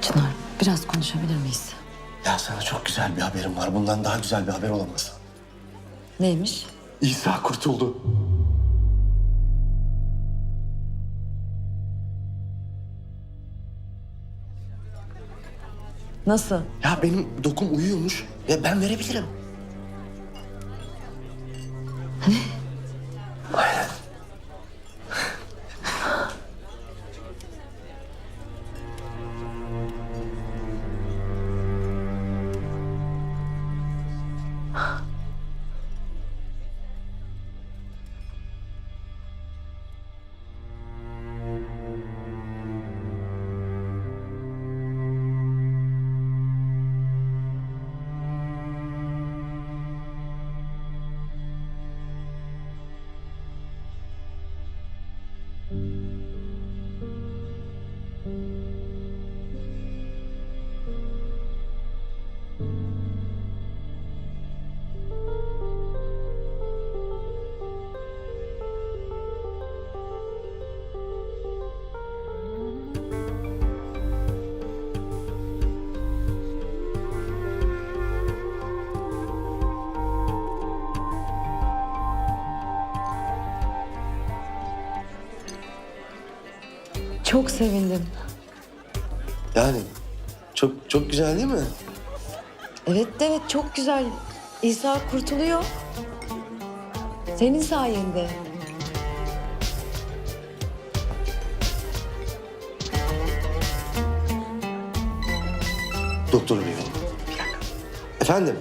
Çınar biraz konuşabilir miyiz? Ya sana çok güzel bir haberim var. Bundan daha güzel bir haber olamaz. Neymiş? İsa kurtuldu. Nasıl? Ya benim dokum uyuyormuş ve ben verebilirim. Çok sevindim. Yani çok çok güzel değil mi? Evet evet çok güzel. İsa kurtuluyor. Senin sayende. Doktoru bir yolla. Bir dakika. Efendim?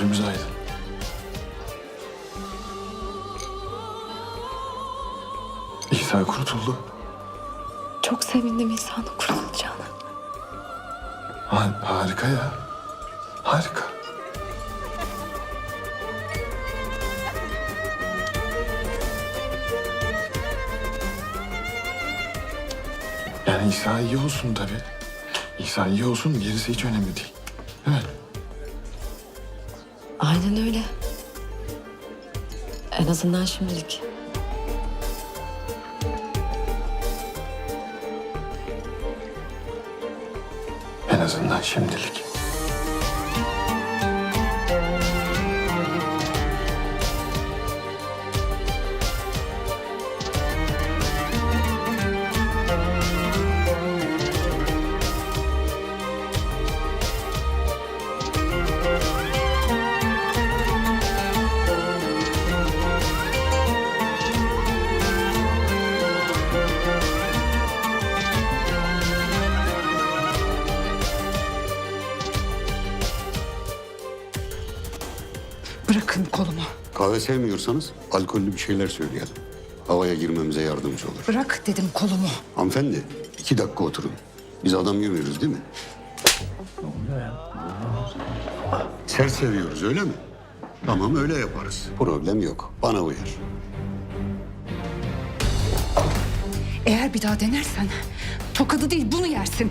Gözümüz aydın. İsa kurtuldu. Çok sevindim İsa'nın kurtulacağına. Ha- harika ya. Harika. Yani İsa iyi olsun tabii. İsa iyi olsun gerisi hiç önemli değil. Değil mi? Aynen öyle. En azından şimdilik. En azından şimdilik. Kahve sevmiyorsanız alkollü bir şeyler söyleyelim. Havaya girmemize yardımcı olur. Bırak dedim kolumu. Hanımefendi iki dakika oturun. Biz adam yemiyoruz değil mi? Sert seviyoruz öyle mi? Tamam öyle yaparız. Problem yok. Bana uyar. Eğer bir daha denersen tokadı değil bunu yersin.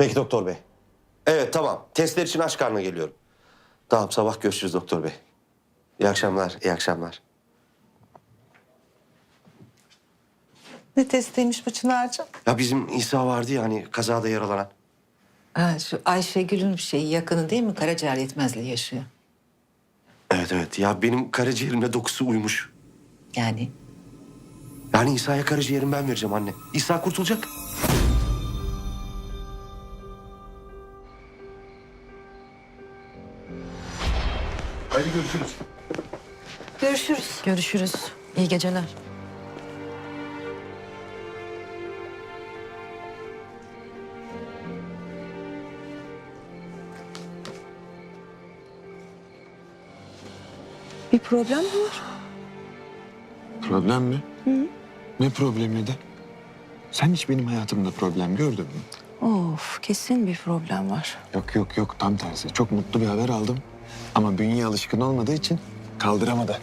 Peki doktor bey. Evet tamam. Testler için aç karnına geliyorum. Tamam sabah görüşürüz doktor bey. İyi akşamlar, iyi akşamlar. Ne testiymiş bu Çınar'cığım? Ya bizim İsa vardı ya hani kazada yaralanan. Ha, şu Ayşegül'ün şeyi yakını değil mi? Karaciğer yetmezliği yaşıyor. Evet evet ya benim karaciğerimle dokusu uymuş. Yani Yani İsa'ya karaciğerimi ben vereceğim anne. İsa kurtulacak. Hadi görüşürüz. görüşürüz. Görüşürüz. İyi geceler. Bir problem mi var? Problem mi? Ne problemiydi? Sen hiç benim hayatımda problem gördün mü? Of kesin bir problem var. Yok yok yok tam tersi. Çok mutlu bir haber aldım. Ama bünye alışkın olmadığı için kaldıramadı.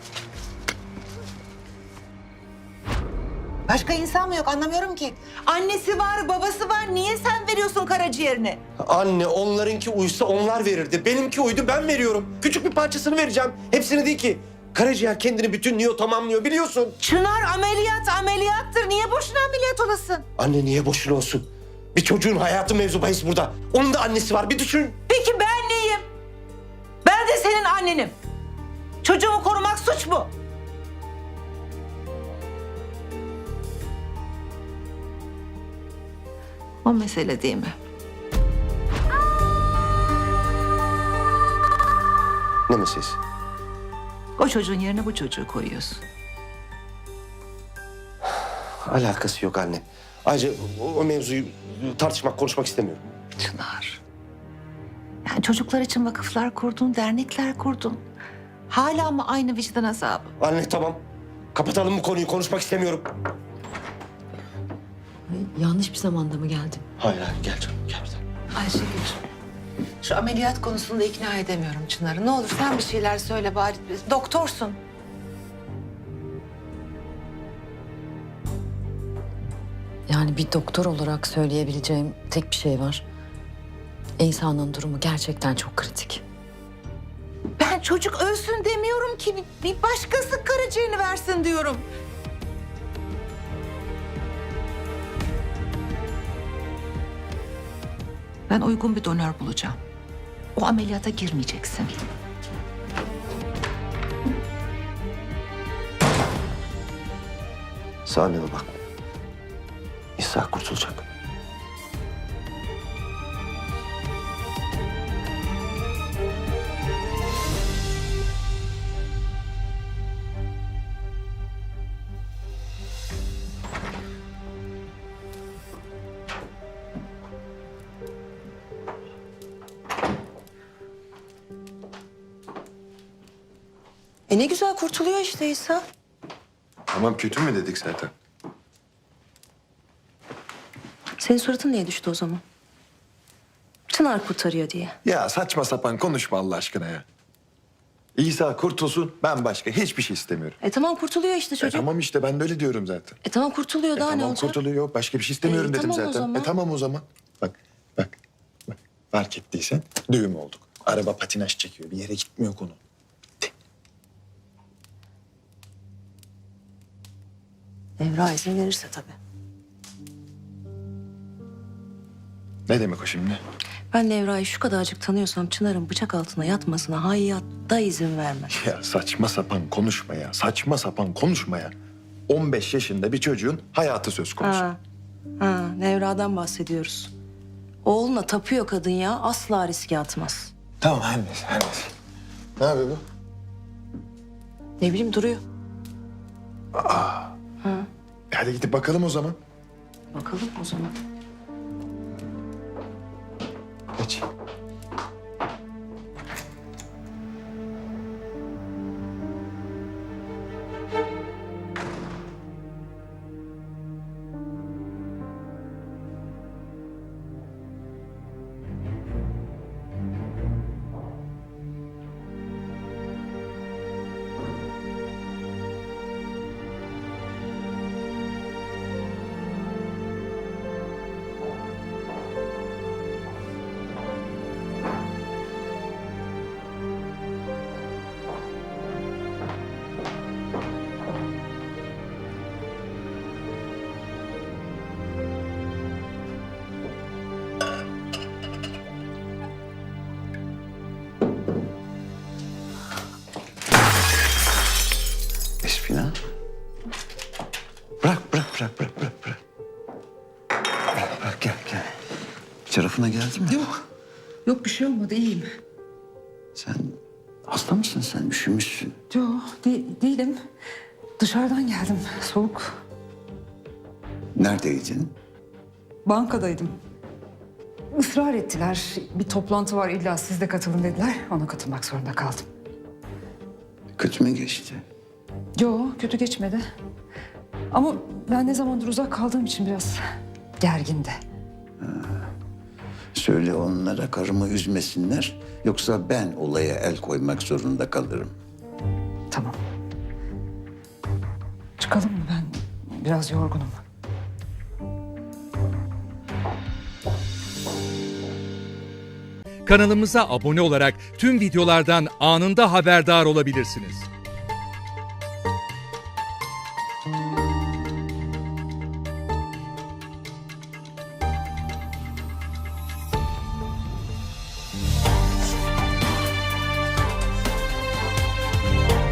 Başka insan mı yok anlamıyorum ki. Annesi var, babası var. Niye sen veriyorsun karaciğerini? Anne onlarınki uysa onlar verirdi. Benimki uydu ben veriyorum. Küçük bir parçasını vereceğim. Hepsini değil ki. Karaciğer kendini bütünlüyor, tamamlıyor biliyorsun. Çınar ameliyat ameliyattır. Niye boşuna ameliyat olasın? Anne niye boşuna olsun? Bir çocuğun hayatı mevzu bahis burada. Onun da annesi var bir düşün. Annenim. Çocuğumu korumak suç mu? O mesele değil mi? Ne meselesi? O çocuğun yerine bu çocuğu koyuyorsun. Alakası yok anne. Ayrıca o, o mevzuyu tartışmak, konuşmak istemiyorum. Çınar. Yani çocuklar için vakıflar kurdun, dernekler kurdun. Hala mı aynı vicdan azabı? Anne tamam. Kapatalım bu konuyu, konuşmak istemiyorum. Yanlış bir zamanda mı geldim? Hayır hayır gel canım gel buradan. Ayşegül, şu ameliyat konusunda ikna edemiyorum Çınar'ı. Ne olur sen bir şeyler söyle bari. Doktorsun. Yani bir doktor olarak söyleyebileceğim tek bir şey var. İsa'nın durumu gerçekten çok kritik. Ben çocuk ölsün demiyorum ki. Bir- başkası karaciğerini versin diyorum. Ben uygun bir donör bulacağım. O ameliyata girmeyeceksin. Sağ anneme bak. İsa kurtulacak. E ne güzel kurtuluyor işte İsa. Tamam kötü mü dedik zaten? Senin suratın niye düştü o zaman? Çınar kurtarıyor diye. Ya saçma sapan konuşma Allah aşkına ya. İsa kurtulsun ben başka hiçbir şey istemiyorum. E tamam kurtuluyor işte E çocuk. E tamam, tamam işte ben de öyle diyorum zaten. kurtuluyor E daha ne tamam olacak? kurtuluyor başka bir şey istemiyorum E, dedim tamam zaten. E tamam o zaman. Bak bak bak fark ettiysen düğüm olduk. Araba patinaj çekiyor bir yere gitmiyor konu. Evra izin verirse tabii. Ne demek o şimdi? Ben Nevra'yı şu kadarcık tanıyorsam Çınar'ın bıçak altına yatmasına hayatta izin vermem. Ya saçma sapan konuşma ya. Saçma sapan konuşma ya. 15 yaşında bir çocuğun hayatı söz konusu. Ha, ha, Nevra'dan bahsediyoruz. Oğluna tapıyor kadın ya asla riske atmaz. Tamam her neyse her neyse. Ne yapıyor bu? Ne bileyim duruyor. E hadi gidip bakalım o zaman. Bakalım o zaman. Geç. Tarafına geldi mi? Yok. Yok bir şey olmadı iyiyim. Sen hasta mısın sen? Üşümüşsün. Yok de- değilim. Dışarıdan geldim. Soğuk. Neredeydin? Bankadaydım. Israr ettiler. Bir toplantı var illa siz de katılın dediler. Ona katılmak zorunda kaldım. Kötü mü geçti? Yo kötü geçmedi. Ama ben ne zamandır uzak kaldığım için biraz gergindi. Söyle onlara karımı üzmesinler. Yoksa ben olaya el koymak zorunda kalırım. Tamam. Çıkalım mı ben? Biraz yorgunum. Kanalımıza abone olarak tüm videolardan anında haberdar olabilirsiniz.